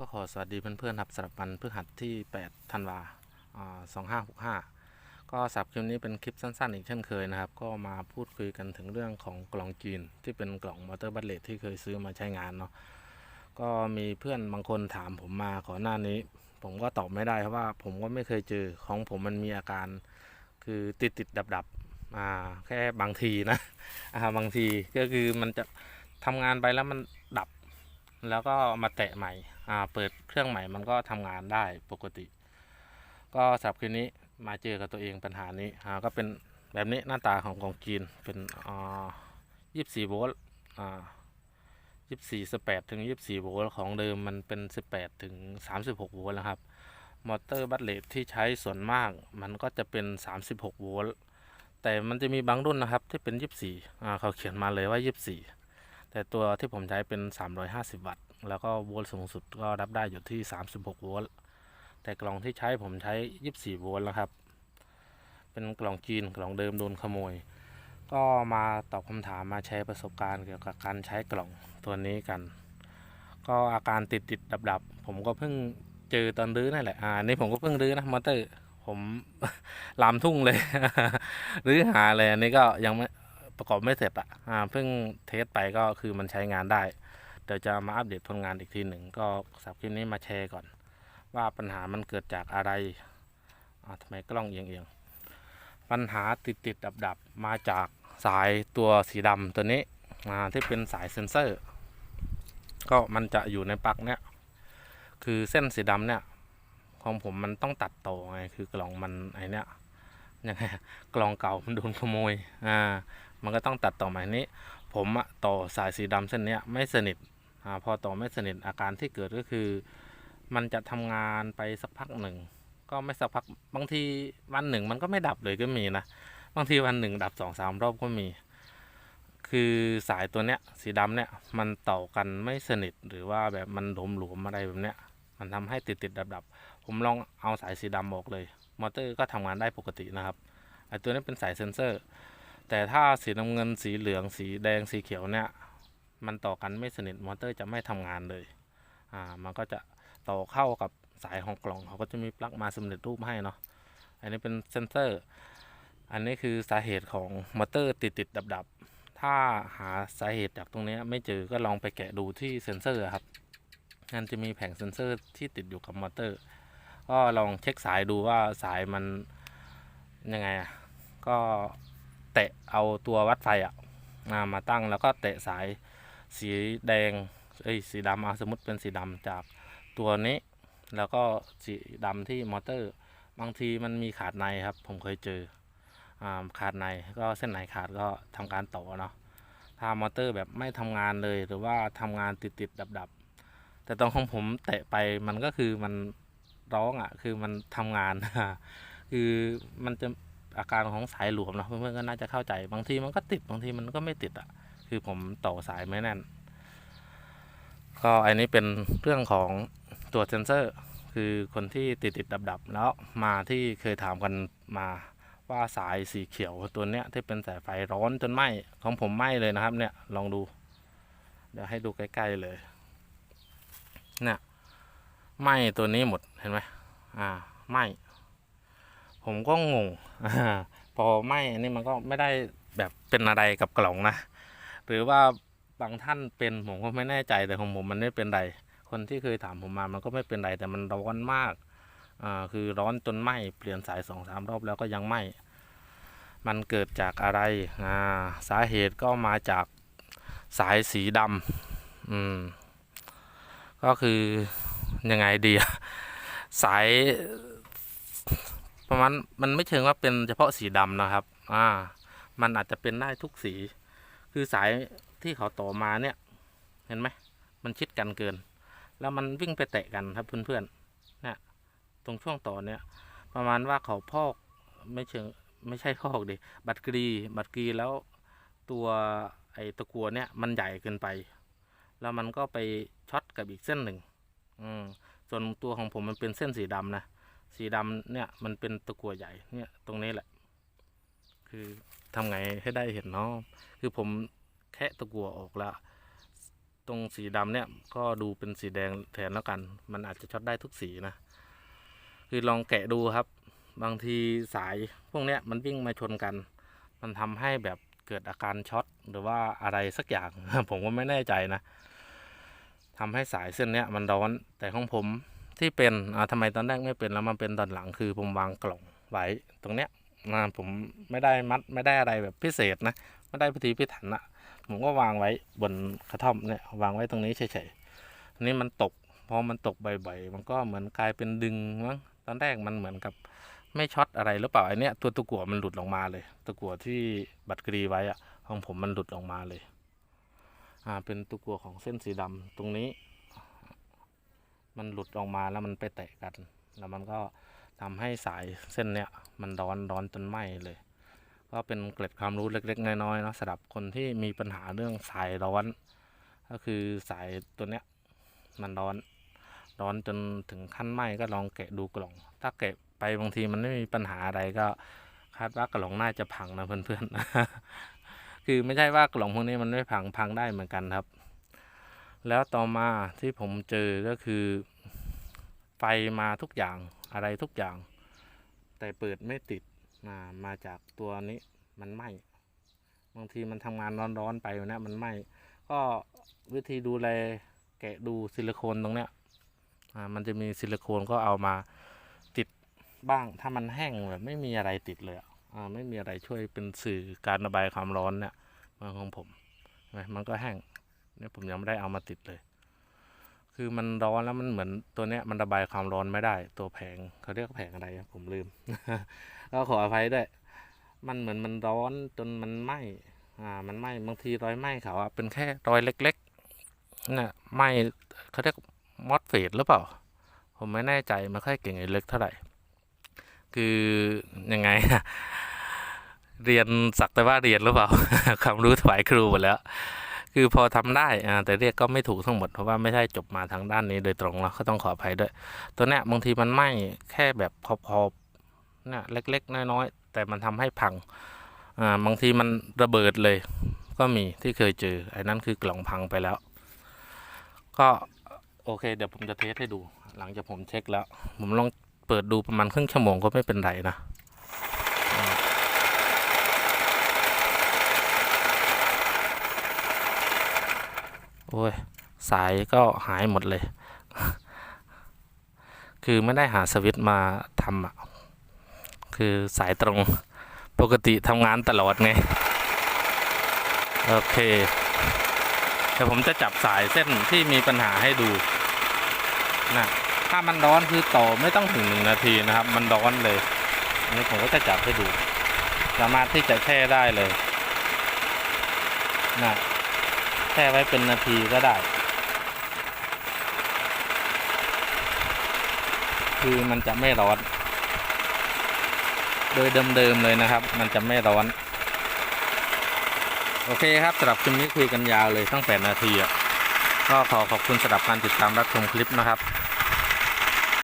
ก็ขอสวัสดีเพื่อนๆครับสำหรับวันพฤหัสที่ 8 ธันวาสองห้าหกห้าก็สับคลิปนี้เป็นคลิปสั้นๆ อีกเช่นเคยนะครับ ก็มาพูดคุยกันถึงเรื่องของกล่องจีนที่เป็นกล่องมอเตอร์บัตเลตที่เคยซื้อมาใช้งานเนาะก็มีเพื่อนบางคนถามผมมาก่อหน้านี้ ผมก็ตอบไม่ได้เพราะว่าผมก็ไม่เคยเจอของผมมันมีอาการคือติดติดดับดับอ่าแค่บางทีนะอ่าบางทีก็คือมันจะทำงานไปแล้วมันดับ แล้วก็มาแตะใหม่ เปิดเครื่องใหม่มันก็ทำงานได้ปกติ ก็สับคืนนี้มาเจอกับตัวเองปัญหานี้ก็เป็นแบบนี้หน้าตาของกองจีนเป็นอ่ายี่สิบสี่โวลต์อ่ายี่สิบสี่สแปดถึงยี่สิบสี่โวลต์ของเดิมมันเป็นสิบแปดถึงสามสิบหกโวลต์แล้วครับมอเตอร์บัตเลตที่ใช้ส่วนมากมันก็จะเป็นสามสิบหกโวลต์ แต่มันจะมีบางรุ่นนะครับที่เป็นยี่สี่อ่าเขาเขียนมาเลยว่ายี่สี่แต่ตัวที่ผมใช้เป็น 350 วัตต์ แล้วก็โวลต์สูงสุดก็รับได้อยู่ที่ 36 โวลต์แต่กล่องที่ใช้ผมใช้ 24 โวลต์แล้วครับ เป็นกล่องจีนกล่องเดิมโดนขโมย ก็มาตอบคำถามมาแชร์ประสบการณ์เกี่ยวกับการใช้กล่องตัวนี้กัน ก็อาการติดติดดับดับผมก็เพิ่งเจอตอนรื้อนั่นแหละอ่านี่ผมก็เพิ่งรื้อนะมอเตอร์ผมลามทุ่งเลยรื้อหาเลยอันนี้ก็ยังไม่ประกอบไม่เสร็จอะอ่าเพิ่งเทสไปก็คือมันใช้งานได้ เดี๋ยวจะมาอัปเดตผลงานอีกทีหนึ่งก็สับคลิปนี้มาแชร์ก่อน ว่าปัญหามันเกิดจากอะไรทำไมกล้องเอียงๆปัญหาติดติดดับดับมาจากสายตัวสีดำตัวนี้ที่เป็นสายเซ็นเซอร์ ก็มันจะอยู่ในปลั๊กเนี่ยคือเส้นสีดำเนี่ยของผมมันต้องตัดต่อไงคือกล่องมันไอเนี้ยยังไงกล่องเก่ามันโดนขโมยอ่ามันก็ต้องตัดต่อใหม่นี้ ผมอะต่อสายสีดำเส้นเนี้ยไม่สนิท พอต่อไม่สนิทอาการที่เกิดก็คือ มันจะทำงานไปสักพักหนึ่ง ก็ไม่สักพักบางทีวันหนึ่งมันก็ไม่ดับเลยก็มีนะ บางทีวันหนึ่งดับสองสามรอบก็มี คือสายตัวเนี้ยสีดำเนี่ยมันต่อกันไม่สนิทหรือว่าแบบมันหลมหลวมอะไรแบบเนี้ย มันทำให้ติดติดดับดับผมลองเอาสายสีดำออกเลย มอเตอร์ก็ทำงานได้ปกตินะครับไอตัวนี้เป็นสายเซนเซอร์ แต่ถ้าสีน้ำเงินสีเหลืองสีแดงสีเขียวเนี่ย มันต่อกันไม่สนิทมอเตอร์จะไม่ทำงานเลยอ่ามันก็จะต่อเข้ากับสายของกล่องเขาก็จะมีปลั๊กมาสำเร็จรูปให้เนาะอันนี้เป็นเซนเซอร์ อันนี้คือสาเหตุของมอเตอร์ติดติดดับดับถ้าหาสาเหตุจากตรงนี้ไม่เจอก็ลองไปแกะดูที่เซนเซอร์ครับมันจะมีแผงเซนเซอร์ที่ติดอยู่กับมอเตอร์ ก็ลองเช็คสายดูว่าสายมันยังไงอะก็เตะเอาตัววัดไฟอะอ่ามาตั้งแล้วก็เตะสาย สีแดงเอ้ยสีดำอะสมมติเป็นสีดำจากตัวนี้ แล้วก็สีดำที่มอเตอร์ บางทีมันมีขาดในครับ ผมเคยเจออ่าขาดในก็เส้นไหนขาดก็ทำการต่อเนาะถ้ามอเตอร์แบบไม่ทำงานเลยหรือว่าทำงานติดติดดับดับๆแต่ตอนของผมเตะไปมันก็คือมันร้องอะคือมันทำงาน คือมันจะอาการของสายหลวมเนอะเพื่อนๆก็น่าจะเข้าใจบางทีมันก็ติดบางทีมันก็ไม่ติดอะ คือผมต่อสายไม่แน่น ก็อันนี้เป็นเรื่องของตัวเซนเซอร์ คือคนที่ติดติดดับดับแล้วมาที่เคยถามกันมาว่าสายสีเขียวตัวเนี้ยที่เป็นสายไฟร้อนจนไหมของผมไหมเลยนะครับ เนี่ยลองดู เดี๋ยวให้ดูใกล้ๆเลยเนี่ยไหมตัวนี้หมดเห็นไหมอ่าไหมผมก็งงอ่าพอไหมอันนี้มันก็ไม่ได้แบบเป็นอะไรกับกล่องนะ หรือว่าบางท่านเป็นผมก็ไม่แน่ใจแต่ของผมมันไม่เป็นไร คนที่เคยถามผมมามันก็ไม่เป็นไรแต่มันร้อนมากอ่าคือร้อนจนไหม้เปลี่ยนสายสองสามรอบแล้วก็ยังไหม้มันเกิดจากอะไรอ่าสาเหตุก็มาจากสายสีดำอืมก็คือยังไงดีสายประมาณมันไม่เชิงว่าเป็นเฉพาะสีดำนะครับ อ่า มันอาจจะเป็นได้ทุกสี คือสายที่เขาต่อมาเนี่ย เห็นไหมมันชิดกันเกิน แล้วมันวิ่งไปแตะกันครับเพื่อนๆเนี่ยตรงช่วงต่อเนี่ย ประมาณว่าเขาพอกไม่เชิงไม่ใช่พอกดิบัตรกรีบัตรกรีแล้วตัวไอ้ตะกัวเนี่ยมันใหญ่เกินไป แล้วมันก็ไปช็อตกับอีกเส้นหนึ่งอืมส่วนตัวของผมมันเป็นเส้นสีดำนะสีดำเนี่ยมันเป็นตะกัวใหญ่เนี่ยตรงนี้แหละ คือ ทำไงให้ได้เห็นเนาะคือผมแคะตะกัวออกแล้วตรงสีดำเนี่ยก็ดูเป็นสีแดงแทนแล้วกัน มันอาจจะช็อตได้ทุกสีนะ คือลองแกะดูครับ บางทีสายพวกเนี้ยมันวิ่งมาชนกัน มันทำให้แบบเกิดอาการช็อตหรือว่าอะไรสักอย่าง ผมก็ไม่แน่ใจนะทำให้สายเส้นเนี้ยมันร้อนแต่ของผมที่เป็นอ่าทำไมตอนแรกไม่เป็นแล้วมันเป็นตอนหลังคือผมวางกล่องไว้ตรงเนี้ย นะผมไม่ได้มัดไม่ได้อะไรแบบพิเศษนะไม่ได้พิธีพิถันอะผมก็วางไว้บนกระท่อมเนี่ยวางไว้ตรงนี้เฉยๆอันนี้มันตกพอมันตกบ่อยๆมันก็เหมือนกลายเป็นดึงมั้งตอนแรกมันเหมือนกับไม่ช็อตอะไรหรือเปล่าไอเนี้ยตัวตะกั่วมันหลุดออกมาเลย ตะกั่วที่บัดกรีไว้อะของผมมันหลุดออกมาเลย อ่าเป็นตะกั่วของเส้นสีดำตรงนี้ มันหลุดออกมาแล้วมันไปแตะกัน แล้วมันก็ ทำให้สายเส้นเนี้ยมันร้อนร้อนจนไหม้เลย ก็เป็นเกร็ดความรู้เล็ก ๆ น้อยๆเนาะสำหรับคนที่มีปัญหาเรื่องสายร้อน ก็คือสายตัวเนี้ยมันร้อนร้อนจนถึงขั้นไหม้ก็ลองแกะดูกล่อง ถ้าแกะไปบางทีมันไม่มีปัญหาอะไรก็คาดว่ากล่องน่าจะพังนะเพื่อนๆ คือไม่ใช่ว่ากล่องพวกนี้มันไม่พังพังได้เหมือนกันครับ แล้วต่อมาที่ผมเจอก็คือ ไฟมาทุกอย่าง อะไรทุกอย่าง แต่เปิดไม่ติดมามาจากตัวนี้มันไหมบางทีมันทำงานร้อนๆไปนะมันไหมก็วิธีดูแลแกะดูซิลิโคนตรงเนี้ยอ่ามันจะมีซิลิโคนก็เอามาติดบ้างถ้ามันแห้งแบบไม่มีอะไรติดเลยอ่าไม่มีอะไรช่วยเป็นสื่อการระบายความร้อนเนี่ยมันของผมเห็นไหมมันก็แห้งเนี่ยผมยังไม่ได้เอามาติดเลย คือมันร้อนแล้วมันเหมือนตัวเนี้ยมันระบายความร้อนไม่ได้ ตัวแผงเขาเรียกแผงอะไรผมลืมก็ขออภัยด้วย มันเหมือนมันร้อนจนมันไหม้อ่ามันไหม้บางทีรอยไหม้เขาอะเป็นแค่รอยเล็กๆน่ะไหม้เขาเรียกมอสเฟดหรือเปล่า ผมไม่แน่ใจไม่ค่อยเก่งไอ้เล็กเท่าไหร่ คือยังไงเรียนสักแต่ว่าเรียนหรือเปล่าความรู้ถวายครูหมดแล้ว คือพอทำได้อ่าแต่เรียกก็ไม่ถูกทั้งหมดเพราะว่าไม่ใช่จบมาทางด้านนี้โดยตรงแล้วก็ต้องขออภัยด้วย ตัวเนี้ยบางทีมันไหม้แค่แบบพอๆเนี่ยเล็กๆ น้อยๆ แต่มันทำให้พังอ่าบางทีมันระเบิดเลย ก็มีที่เคยเจอไอ้นั่นคือกล่องพังไปแล้ว ก็โอเค เดี๋ยวผมจะเทสให้ดู หลังจากผมเช็คแล้ว ผมลองเปิดดูประมาณครึ่งชั่วโมงก็ไม่เป็นไรนะ โอ้ย สายก็หายหมดเลย คือไม่ได้หาสวิตมาทำอะ คือสายตรงปกติทำงานตลอดไง โอเค เดี๋ยวผมจะจับสายเส้นที่มีปัญหาให้ดูนะถ้ามันร้อนคือต่อไม่ต้องถึงหนึ่งนาทีนะครับ มันร้อนเลยอันนี้ผมก็จะจับให้ดู สามารถที่จะแช่ได้เลยนะ ช่ไว้เป็นนาทีก็ได้ คือมันจะไม่ร้อน โดยเดิมๆเลยนะครับ มันจะไม่ร้อน โอเคครับสำหรับคลิปนี้คุยกันยาวเลยตั้ง8นาทีอะก็ขอขอบคุณสำหรับการติดตามรับชมคลิปนะครับ